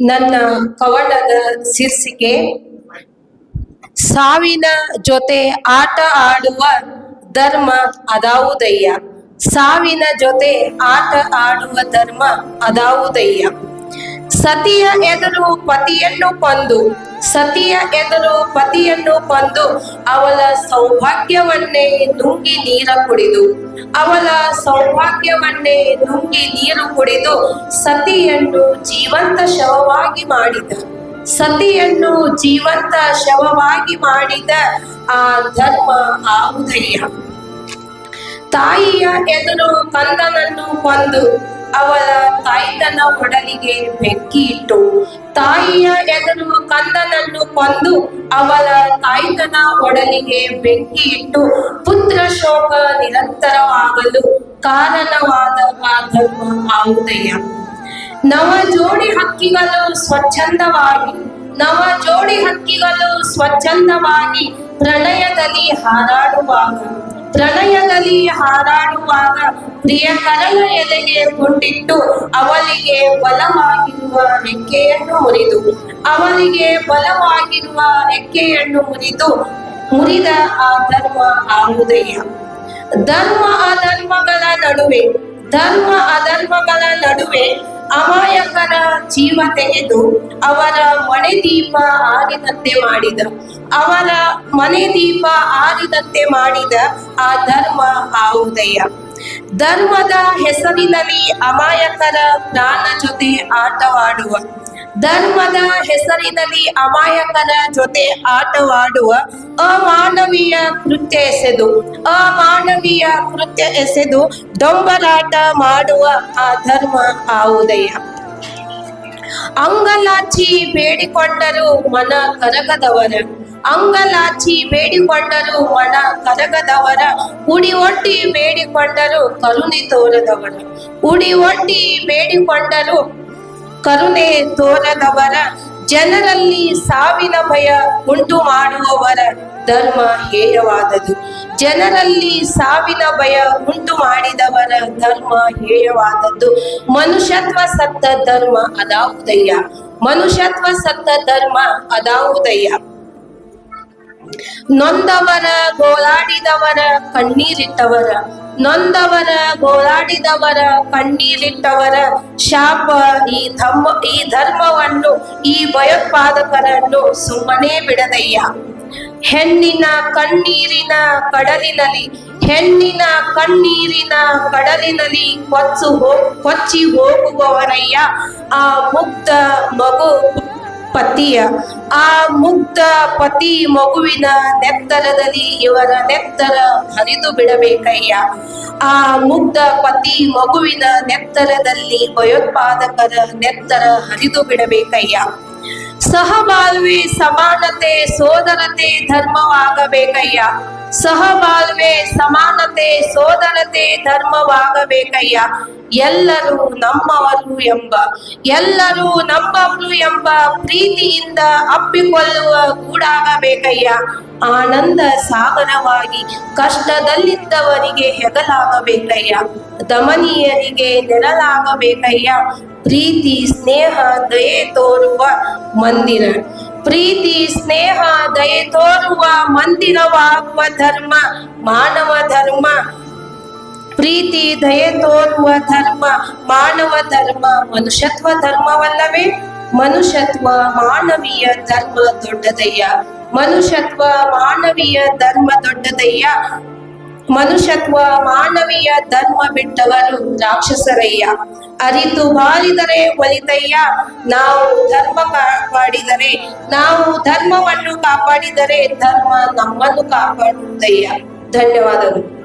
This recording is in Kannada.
ನನ್ನ ಕವನದ ಶೀರ್ಷಿಕೆ, ಸಾವಿನ ಜೊತೆ ಆಟ ಆಡುವ ಧರ್ಮ ಅದಾವುದಯ್ಯ. ಸಾವಿನ ಜೊತೆ ಆಟ ಆಡುವ ಧರ್ಮ ಅದಾವುದಯ್ಯ. ಸತಿಯ ಎದುರು ಪತಿಯನ್ನು ಕೊಂದು, ಸತಿಯ ಎದುರು ಪತಿಯನ್ನು ಕೊಂದು ಅವಳ ಸೌಭಾಗ್ಯವನ್ನೇ ನುಂಗಿ ನೀರ ಕುಡಿದು, ಅವಳ ಸೌಭಾಗ್ಯವನ್ನೇ ನುಂಗಿ ನೀರು ಕುಡಿದು ಸತಿಯನ್ನು ಜೀವಂತ ಶವವಾಗಿ ಮಾಡಿದ, ಸತಿಯನ್ನು ಜೀವಂತ ಶವವಾಗಿ ಮಾಡಿದ ಆ ಧರ್ಮ ಆವುದಯ್ಯ ತಾಯಿಯ ಎದುರು ಕಂದನನ್ನು ಕೊಂದು ಅವಳ ತಾಯಿತನ ಒಡಲಿಗೆ ಬೆಂಕಿ ಇಟ್ಟು ತಾಯಿಯ ಎದುರು ಕಂದನನ್ನು ಕೊಂದು ಅವಳ ತಾಯಿತನ ಒಡಲಿಗೆ ಬೆಂಕಿ ಇಟ್ಟು ಪುತ್ರ ಶೋಕ ನಿರಂತರವಾಗಲು ಕಾರಣವಾದ ಆ ಧರ್ಮ ನವ ಜೋಡಿ ಹಕ್ಕಿಗಳು ಸ್ವಚ್ಛಂದವಾಗಿ, ನವ ಜೋಡಿ ಹಕ್ಕಿಗಳು ಸ್ವಚ್ಛಂದವಾಗಿ ಪ್ರಣಯದಲ್ಲಿ ಹಾರಾಡುವಾಗ ಪ್ರಣಯದಲ್ಲಿ ಹಾರಾಡುವಾಗ ಪ್ರಿಯಕರನ ಎಲೆಗೆ ಕೊಂಡಿಟ್ಟು ಅವಳಿಗೆ ಬಲವಾಗಿರುವ ರೆಕ್ಕೆಯನ್ನು ಮುರಿದು, ಅವಳಿಗೆ ಬಲವಾಗಿರುವ ರೆಕ್ಕೆಯನ್ನು ಮುರಿದು ಮುರಿದ ಆ ಧರ್ಮ ಆವುದಯ್ಯ ಧರ್ಮ ಅಧರ್ಮಗಳ ನಡುವೆ, ಧರ್ಮ ಅಧರ್ಮಗಳ ನಡುವೆ ಅಮಾಯಕರ ಜೀವ ತೆಗೆದು ಅವರ ಮನೆ ದೀಪ ಆರಿದಂತೆ ಮಾಡಿದ. ಅವರ ಮನೆ ದೀಪ ಆರಿದಂತೆ ಮಾಡಿದ ಆ ಧರ್ಮ ಆವುದಯ್ಯ ಧರ್ಮದ ಹೆಸರಿನಲ್ಲಿ ಅಮಾಯಕರ ಪ್ರಾಣ ಜೊತೆ ಆಟವಾಡುವ. ಧರ್ಮದ ಹೆಸರಿನಲ್ಲಿ ಅಮಾಯಕರ ಜೊತೆ ಆಟವಾಡುವ ಅಮಾನವೀಯ ಕೃತ್ಯ ಎಸೆದು, ಅಮಾನವೀಯ ಕೃತ್ಯ ಎಸೆದು ದೊಂಬಲಾಟ ಮಾಡುವ ಆ ಧರ್ಮ ಆ ಉದಯ ಅಂಗಲಾಚಿ ಬೇಡಿಕೊಂಡರು ಮನ ಕರಗದವರ. ಅಂಗಲಾಚಿ ಬೇಡಿಕೊಂಡರು ಮನ ಕರಗದವರ. ಉಡಿ ಒಟ್ಟಿ ಬೇಡಿಕೊಂಡರು ಕರುಣೆ ತೋರದವರ. ಉಡಿ ಒಟ್ಟಿ ಬೇಡಿಕೊಂಡರು ಕರುಣೆ ತೋರದವರ, ಜನರಲ್ಲಿ ಸಾವಿನ ಭಯ ಉಂಟು ಮಾಡುವವರ ಧರ್ಮ ಹೇಯವಾದದು. ಜನರಲ್ಲಿ ಸಾವಿನ ಭಯ ಉಂಟು ಮಾಡಿದವರ ಧರ್ಮ ಹೇಯವಾದದ್ದು. ಮನುಷ್ಯತ್ವ ಸತ್ತ ಧರ್ಮ ಅದಾವುದಯ್ಯ. ಮನುಷ್ಯತ್ವ ಸತ್ತ ಧರ್ಮ ಅದಾವುದಯ್ಯ. ನೊಂದವರ ಗೋಳಾಡಿದವರ ಕಣ್ಣೀರಿಟ್ಟವರ ನೊಂದವರ, ಗೋಳಾಡಿದವರ, ಕಣ್ಣೀರಿಟ್ಟವರ, ಶಾಪ, ಈ ಧರ್ಮ ಈ ಧರ್ಮವನ್ನು, ಈ ಭಯೋತ್ಪಾದಕರನ್ನು ಸುಮ್ಮನೆ ಬಿಡದಯ್ಯ. ಹೆಣ್ಣಿನ ಕಣ್ಣೀರಿನ ಕಡಲಿನಲ್ಲಿ, ಹೆಣ್ಣಿನ ಕಣ್ಣೀರಿನ ಕಡಲಿನಲ್ಲಿ ಕೊಚ್ಚು ಹೋ, ಕೊಚ್ಚಿ ಹೋಗುವವರಯ್ಯ. ಆ ಮುಕ್ತ ಮಗು ಪತಿಯ. ಆ ಮುಗ್ಧ ಪತಿ ಮಗುವಿನ ನೆತ್ತರದಲ್ಲಿ ಇವರ ನೆತ್ತರ ಹರಿದು ಬಿಡಬೇಕಯ್ಯ. ಆ ಮುಗ್ಧ ಪತಿ ಮಗುವಿನ ನೆತ್ತರದಲ್ಲಿ ಭಯೋತ್ಪಾದಕರ ನೆತ್ತರ ಹರಿದು ಬಿಡಬೇಕಯ್ಯ. ಸಹಬಾಳ್ವೆ ಸಮಾನತೆ, ಸೋದರತೆ ಧರ್ಮವಾಗಬೇಕಯ್ಯ. ಸಹಬಾಳ್ವೆ ಸಮಾನತೆ, ಸೋದರತೆ ಧರ್ಮವಾಗಬೇಕಯ್ಯ. ಎಲ್ಲರೂ ನಮ್ಮವರು ಎಂಬ, ಎಲ್ಲರೂ ನಮ್ಮವರು ಎಂಬ ಪ್ರೀತಿಯಿಂದ ಅಪ್ಪಿಕೊಳ್ಳುವ ಗೂಡಾಗಬೇಕಯ್ಯ. ಆನಂದ ಸಾಗರವಾಗಿ ಕಷ್ಟದಲ್ಲಿದ್ದವರಿಗೆ ಹೆಗಲಾಗಬೇಕಯ್ಯ. ದಮನೀಯರಿಗೆ ನೆರಳಾಗಬೇಕಯ್ಯ. ಪ್ರೀತಿ, ಸ್ನೇಹ, ದಯೆ ತೋರುವ ಮಂದಿರ. ಪ್ರೀತಿ, ಸ್ನೇಹ, ದಯೆ ತೋರುವ ಮಂದಿರವಾಗುವ ಧರ್ಮ, ಮಾನವ ಧರ್ಮ. ಪ್ರೀತಿ, ದಯೆ ತೋರುವ ಧರ್ಮ, ಮಾನವ ಧರ್ಮ, ಮನುಷ್ಯತ್ವ ಧರ್ಮವಲ್ಲವೇ? ಮನುಷ್ಯತ್ವ ಮಾನವೀಯ ಧರ್ಮ ದೊಡ್ಡದಯ್ಯ. ಮನುಷ್ಯತ್ವ ಮಾನವೀಯ ಧರ್ಮ ದೊಡ್ಡದಯ್ಯ. ಮನುಷ್ಯತ್ವ ಮಾನವೀಯ ಧರ್ಮ ಬಿಟ್ಟವರು ರಾಕ್ಷಸರಯ್ಯ. ಅರಿತು ಬಾರಿದರೆ ಒಲಿತಯ್ಯ. ನಾವು ಧರ್ಮ ಕಾಪಾಡಿದರೆ ನಾವು ಧರ್ಮವನ್ನು ಕಾಪಾಡಿದರೆ ಧರ್ಮ ನಮ್ಮನ್ನು ಕಾಪಾಡುತ್ತಯ್ಯ ಧನ್ಯವಾದಗಳು.